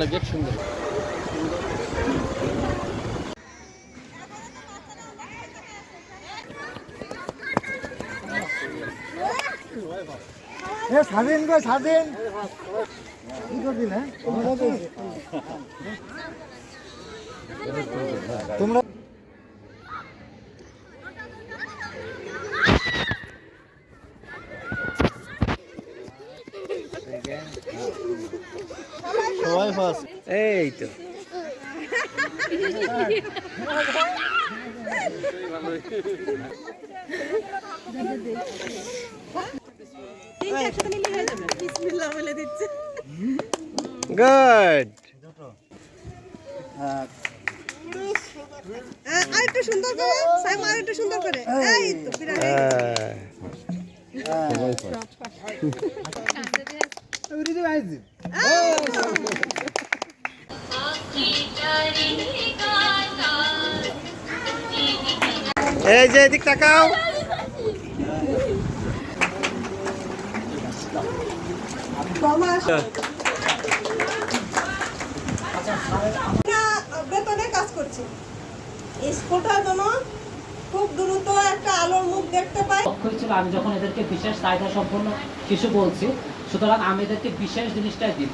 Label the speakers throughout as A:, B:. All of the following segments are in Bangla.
A: না গেট সুন্দর।
B: স্বাধীন গো স্বাধীন। কি করবি না তোমরা সবাই ফার্স্ট
A: এই তো। গুড
C: আরেকটু সুন্দর করে সাইমা আরেকটু সুন্দর করে। এই তো বিরাট।
A: এই যে এদিক তাকাও।
C: বেতনে কাজ করছি। খুব দ্রুত একটা আলোর মুখ দেখতে পাই।
D: আমি যখন এদেরকে বিশেষ চাহিদা সম্পন্ন শিশু বলছি সুতরাং আমি এদেরকে বিশেষ জিনিসটাই দিব।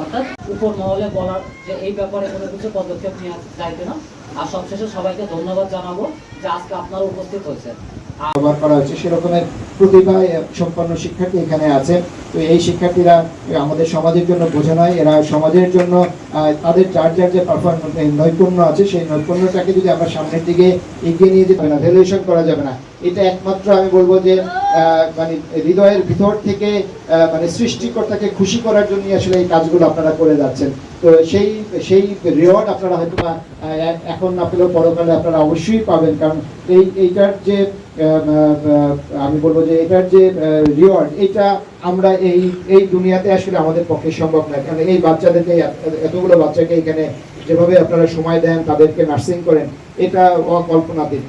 D: অর্থাৎ উপর মহলে বলার যে এই ব্যাপারে কোনো কিছু পদক্ষেপ নেওয়া যাইবে না। আর সবশেষে সবাইকে ধন্যবাদ জানাব যে আজকে আপনারা উপস্থিত হয়েছেন।
E: ব্যবহার করা হচ্ছে সেরকমের প্রতিভা সম্পন্ন শিক্ষার্থী এখানে আছে। তো এই শিক্ষার্থীরা আমাদের সমাজের জন্য বোঝা নয়, এরা সমাজের জন্য তাদের যার যার যে নৈপুণ্য আছে সেই নৈপুণ্যটাকে যদি আমরা সামনের দিকে এগিয়ে নিয়ে যেতে না ভ্যালুয়েশন করা যাবে না। এটা একমাত্র আমি বলব যে মানে হৃদয়ের ভিতর থেকে মানে সৃষ্টিকর্তাকে খুশি করার জন্য আসলে এই কাজগুলো আপনারা করে যাচ্ছেন। তো সেই সেই রিওয়ার্ড আপনারা হয়তো এখন পরকালে আপনারা অবশ্যই পাবেন। কারণ এই, এইটার যে আমি বলব যে এটার যে রিওয়ার্ড এটা আমরা এই এই দুনিয়াতে আসলে আমাদের পক্ষে সম্ভব নয়। কারণ এই বাচ্চাদেরকে এতগুলো বাচ্চাকে এখানে যেভাবে আপনারা সময় দেন, তাদেরকে নার্সিং করেন, এটা অকল্পনাতীত।